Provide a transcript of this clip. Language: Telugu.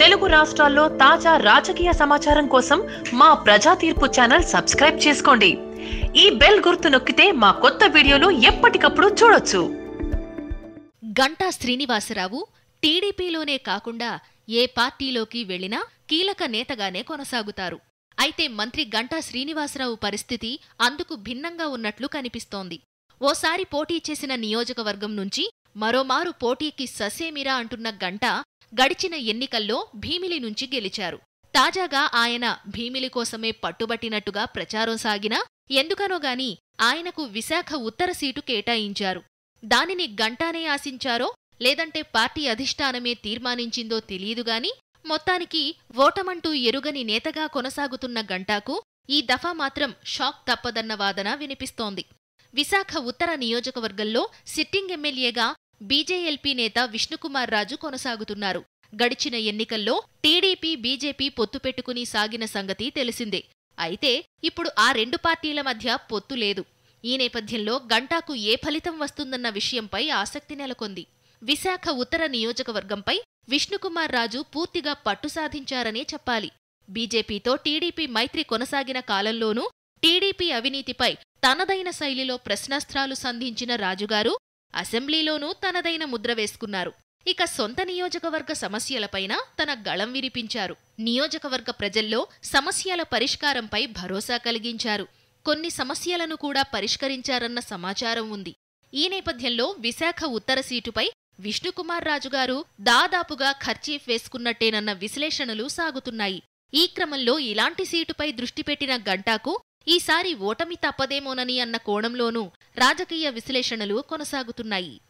తెలుగు రాష్ట్రాల్లో తాజా రాజకీయ సమాచారం కోసం మా ప్రజా తీర్పు ఛానల్ సబ్స్క్రైబ్ చేసుకోండి. ఈ బెల్ గుర్తు నొక్కితే మా కొత్త వీడియోలు ఎప్పటికప్పుడు చూడొచ్చు. గంటా శ్రీనివాసరావు టీడీపీలోనే కాకుండా ఏ పార్టీలోకి వెళ్ళినా కీలక నేతగానే కొనసాగుతారు. అయితే మంత్రి గంటా శ్రీనివాసరావు పరిస్థితి అందుకు భిన్నంగా ఉన్నట్లు కనిపిస్తోంది. ఓసారి పోటీ చేసిన నియోజకవర్గం నుంచి మరోమారు పోటీకి ససేమిరా అంటున్న గంటా గడిచిన ఎన్నికల్లో భీమిలి నుంచి గెలిచారు. తాజాగా ఆయన భీమిలి కోసమే పట్టుబట్టినట్టుగా ప్రచారం సాగినా ఎందుకనో గాని ఆయనకు విశాఖ ఉత్తర సీటు కేటాయించారు. దానిని గంటానే ఆశించారో లేదంటే పార్టీ అధిష్టానమే తీర్మానించిందో తెలియదుగాని మొత్తానికి ఓటమంటూ ఎరుగని నేతగా కొనసాగుతున్న గంటాకు ఈ దఫా మాత్రం షాక్ తప్పదన్న వాదన వినిపిస్తోంది. విశాఖ ఉత్తర నియోజకవర్గంలో సిట్టింగ్ ఎమ్మెల్యేగా బీజేఎల్పీ నేత విష్ణుకుమార్ రాజు కొనసాగుతున్నారు. గడిచిన ఎన్నికల్లో టీడీపీ బీజేపీ పొత్తు పెట్టుకుని సాగిన సంగతి తెలిసిందే. అయితే ఇప్పుడు ఆ రెండు పార్టీల మధ్య పొత్తు లేదు. ఈ నేపథ్యంలో గంటాకు ఏ ఫలితం వస్తుందన్న విషయంపై ఆసక్తి నెలకొంది. విశాఖ ఉత్తర నియోజకవర్గంపై విష్ణుకుమార్ రాజు పూర్తిగా పట్టు సాధించారనే చెప్పాలి. బీజేపీతో టీడీపీ మైత్రి కొనసాగిన కాలంలోనూ టీడీపీ అవినీతిపై తనదైన శైలిలో ప్రశ్నాస్త్రాలు సంధించిన రాజుగారు అసెంబ్లీలోనూ తనదైన ముద్ర వేసుకున్నారు. ఇక సొంత నియోజకవర్గ సమస్యలపైన తన గళం వినిపించారు నియోజకవర్గ ప్రజల్లో సమస్యల పరిష్కారంపై భరోసా కలిగించారు. కొన్ని సమస్యలను కూడా పరిష్కరించారన్న సమాచారం ఉంది. ఈ నేపథ్యంలో విశాఖ ఉత్తర సీటుపై విష్ణుకుమార్ రాజుగారు దాదాపుగా ఖర్చీఫ్ వేసుకున్నట్టేనన్న విశ్లేషణలు సాగుతున్నాయి. ఈ క్రమంలో ఇలాంటి సీటుపై దృష్టి పెట్టిన గంటాకు ఈసారి ఓటమి తప్పదేమోనని అన్న కోణంలోనూ రాజకీయ విశ్లేషణలు కొనసాగుతున్నాయి.